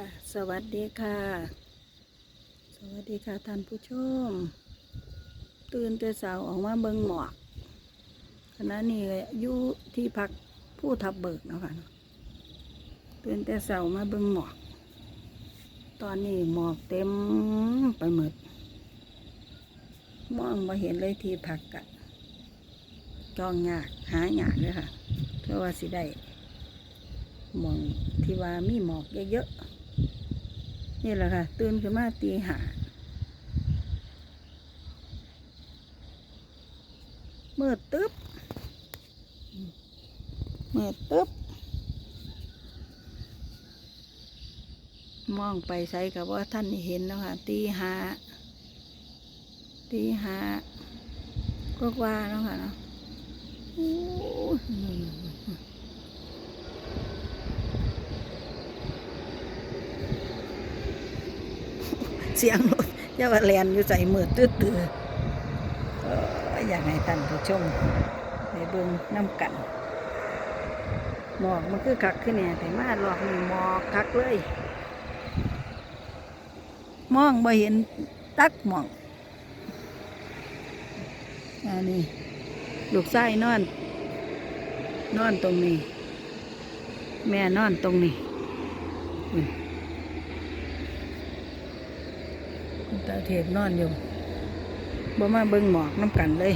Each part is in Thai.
ค่ะ สวัสดีค่ะ สวัสดีค่ะท่านผู้ชม ตื่นแต่เช้าออกมาเบิงหมอกขณะนี้อยู่ที่พักผู้ทับเบิกเนาะค่ะเตื่นแต่เช้ามาเบิงหมอก ตอนนี้หมอกเต็มไปหมดมองมาเห็นเลยที่พักกะจองยากหายากเลยค่ะ เพราะว่าสิได้หมองที่ว่ามีหมอกเยอะๆ นี่แหละค่ะ ตื่นขึ้นมาตีหาเมื่อตึ๊บเมื่อตึ๊บมองไปใส่กับว่าท่านเห็นแล้วค่ะตีหาตีหาก็ว่าแล้วค่ะเนาะโอ้ย เสียงรถอยาวแลนอยู่ใส่มือตื้อตื้ออ่ออยากให้ท่านผู้ชมในเบิ่งน้ำกันหมอกมันคือคักขึ้นเนี่ยแต่มารอบนี้หมอกคักเลย มองบ่เห็นตักหมองอันนี้ลูกไส้นอน นอนตรงนี้ แม่นอนตรงนี้ อืมคุณตาเทพนอนอยู่บ่มาเบิ่งหมอกน้ำกันเลย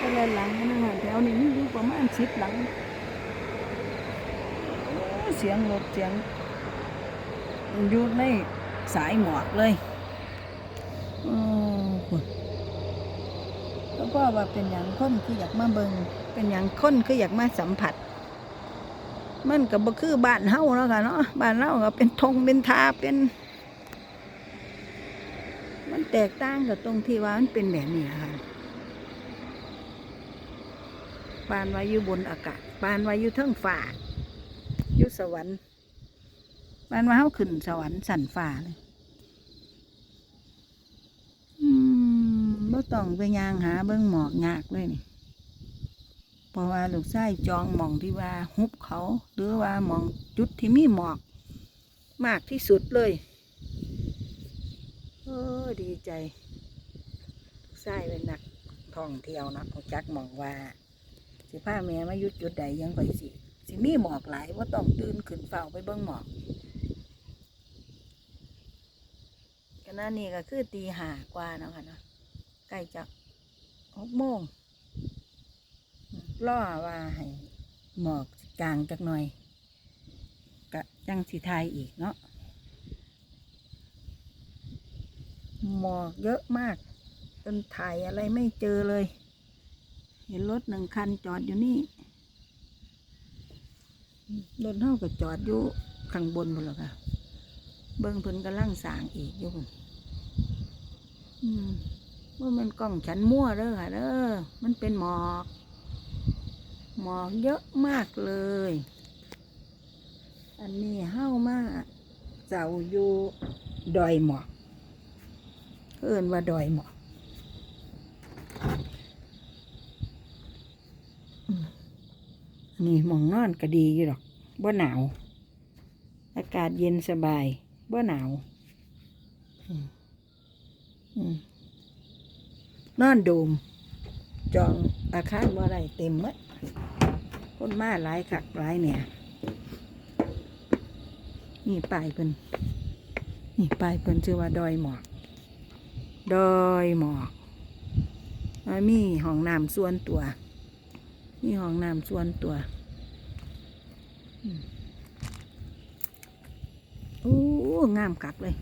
ก็เลยหลังนะคะแถวนี้มีอยู่ประมาณสิบหลังเสียงรถเสียงอยู่ในสายหมอกเลยโอ้คุณแล้วก็ว่าเป็นอย่างคนคืออยากมาเบิงเป็นอย่างคนคืออยากมาสัมผัส มันก็บบ่คือบ้านเฮาแล้วค่ะเนาะบ้านเราก็เป็นทงเป็นทาเป็น แตกต่างกับตรงที่ว่ามันเป็นแบบนี้ค่ะปานวาอยุบนอากาศปานวาอยุเทิงฟ้าอยุสวรรค์ปานวาเฮาขึ้นสวรรค์สันฟ้าเลยอืมบ่ต้องไปยางหาเบิ่งหมอกยากเลยนี่เพราะว่าลูกชายจองหมองที่ว่าฮุบเขา หรือว่าหมองจุดที่มีหมอก มากที่สุดเลย โอ้ดีใจใส่เป็นนักท่องเที่ยวนะเขาจักมองว่า สิพาแม่มายุดจุดใดยังไปสิ สิมีหมอกหลายว่าต้องตื่นขึ้นเฝ้าไปเบิ่งหมอกขณะนี้ก็คือตีหากว่าเนาะค่ะเนาะใกล้จะหกโมงล่อว่าให้หมอกจางจักหน่อย กะจังสิทยอีกเนาะ หมอกเยอะมากจนถ่ายอะไรไม่เจอเลย เห็นรถหนึ่งคันจอดอยู่นี่รถเท่ากับจอดอยู่ข้างบนหมดแล้วค่ะ เบิ้งเพิ่นกำลังสางอีกอยู่ว่ามันกล้องฉันมั่วเด้อค่ะเด้อมันเป็นหมอก หมอกเยอะมากเลย อันนี้เฮ้ามากเจ้าอยู่ดอยหมอก เอินว่าดอยหมอกนี่หมองนอนก็ดีอยู่หรอกบ่หนาว อากาศเย็นสบายบ่หนาว นอนโดม จองอาคารบ่ได้เต็มหมดคนมาหลายคักหลายเนี่ย นี่ป้ายเพิ่นนี่ป้ายเพิ่นชื่อว่าดอยหมอก ดอยหมอกมีห้องน้ำส่วนตัว มีห้องน้ำส่วนตัวอืมโอ้งามกักเลย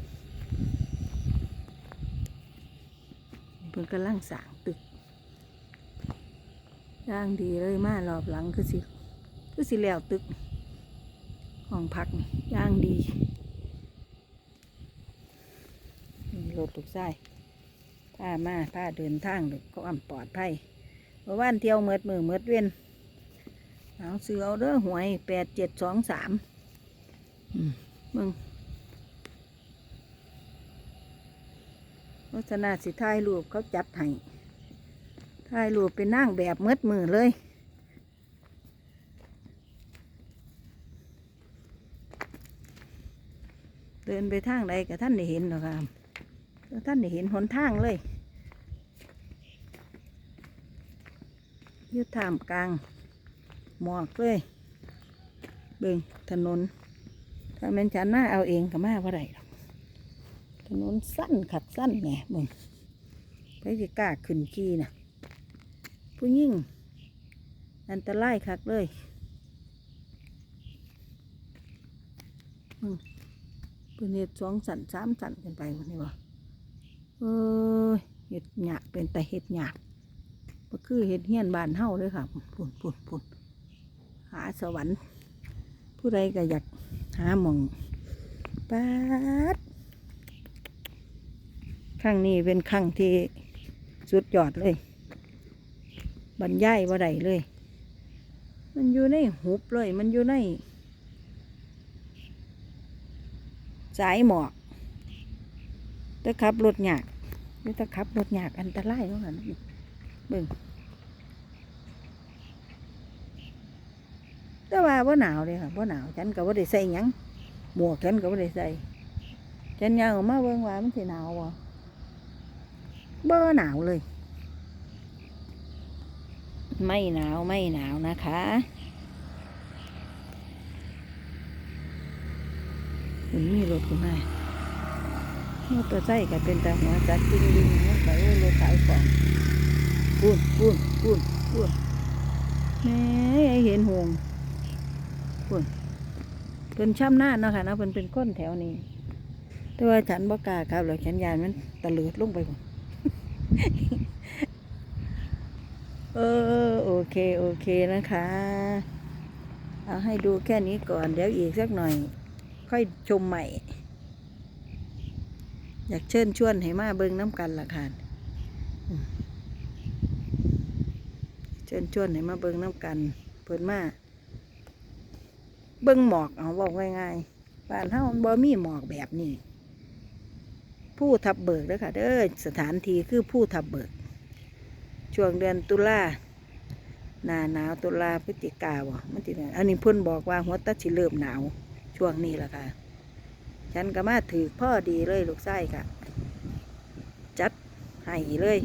เพิ่นกำลังสร้างตึกย่างดีเลยมารอบหลังคือสิคือสิแล้วตึกห้องพักนี่ย่างดีมีรถลูกไส้ พามาพาเดินทางด้วยความปลอดภัยเมื่อวานเที่ยวเมิดมือเมิดเว้นเอาเสือเอาเด้อหวยแปดเจ็ดสองสามมึงวัฒนาสิถ่ายรูปเขาจัดให้ถ่ายรูปเป็นนั่งแบบเมิดมือเลยเดินไปทางใดกับท่านได้เห็นหรอกค่ะ ท่านได้เห็นหนทางเลยยุดท่ามกลาง หมอกเลย เบิ่งถนน ถ้าแม่นฉันมาเอาเองก็มาว่าไรหรอกถนนสั้นขัดสั้นแหน่เบิ่งไปสิกล้าขึ้นขี่นะผู้ยิ่ง อันตรายคักเลยอืมเพิ่นเห็ดสองสันสามสันกันไปวันนี้วะ อ้ยเห็ดหยากเป็นแต่เห็ดหยากก็คือเห็ดเฮียนบานเฮาเลยค่ะปุ่นปุ่นปุ่นหาสวรรค์ ผู้ใดก็อยากหาหมองป๊าดครั้งนี้เป็นครั้งที่สุดยอดเลย บรรยายว่าใดเลย มันอยู่ในหุบเลย มันอยู่ใน สายหมอกแต่ขับรถหยาก นี่ถ้าขับรถยากอันตรายเนาะค่ะนี่เบิ่งแต่ว่าบ่หนาวเลยค่ะบ่หนาวฉันก็บ่ได้ใส่ยังหมวกฉันก็บ่ได้ใส่ฉันยังออกมาเบิ่งว่ามันสิหนาวบ่บ่หนาวเลย ไม่หนาวไม่หนาวนะคะมีรถขึ้นมา มอเตอร์ไซค์ก็เป็นแต่หัวจัดจริงจริงๆมันก็โอ้รถขายของปูนปูนปูนปูนแหม่ไอเห็นหงปูนเป็นช่ำหน้าญเนาะค่ะเนาะเป็นเป็นก้นแถวนี้ แต่ว่าฉันบ่กล้าครับหรอกฉันยานมันตะเลิดลงไปหมดเออโอเคโอเคนะคะ เอาให้ดูแค่นี้ก่อน เดี๋ยวอีกสักหน่อย ค่อยชมใหม่ อยากเชิญชวนให้มาเบิ่งน้ำกันละค่ะเชิญชวนให้มาเบิ่งน้ำกันเพิ่นมาเบิ่งหมอกเอาบอกง่ายๆบ้านเฮาบ่มีหมอกแบบนี้ผู้ทับเบิกเด้อค่ะเด้อสถานที่คือผู้ทับเบิก ช่วงเดือนตุลาหนาหนาวตุลาพฤศจิกาบ่มันติอันนี้เพิ่นบอกว่าหัวตะสิเริ่มหนาว ช่วงนี้ล่ะค่ะ ฉันก็มาถือพ่อดีเลยลูกไส้ค่ะ จัดให้เลย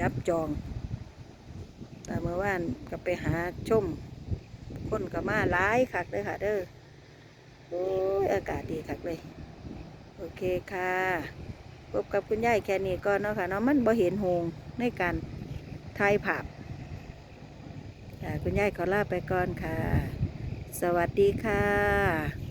จับจอง แต่เมื่อวานก็ไปหาชม คนก็มาหลายคักเลยค่ะเด้อโอ้ยอากาศดีคักเลย โอเคค่ะพบกับคุณยายแค่นี้ก่อนเนาะค่ะเนาะมันบ่เห็นหงในการถ่ายภาพค่ะคุณยายขอลาไปก่อนค่ะ สวัสดีค่ะ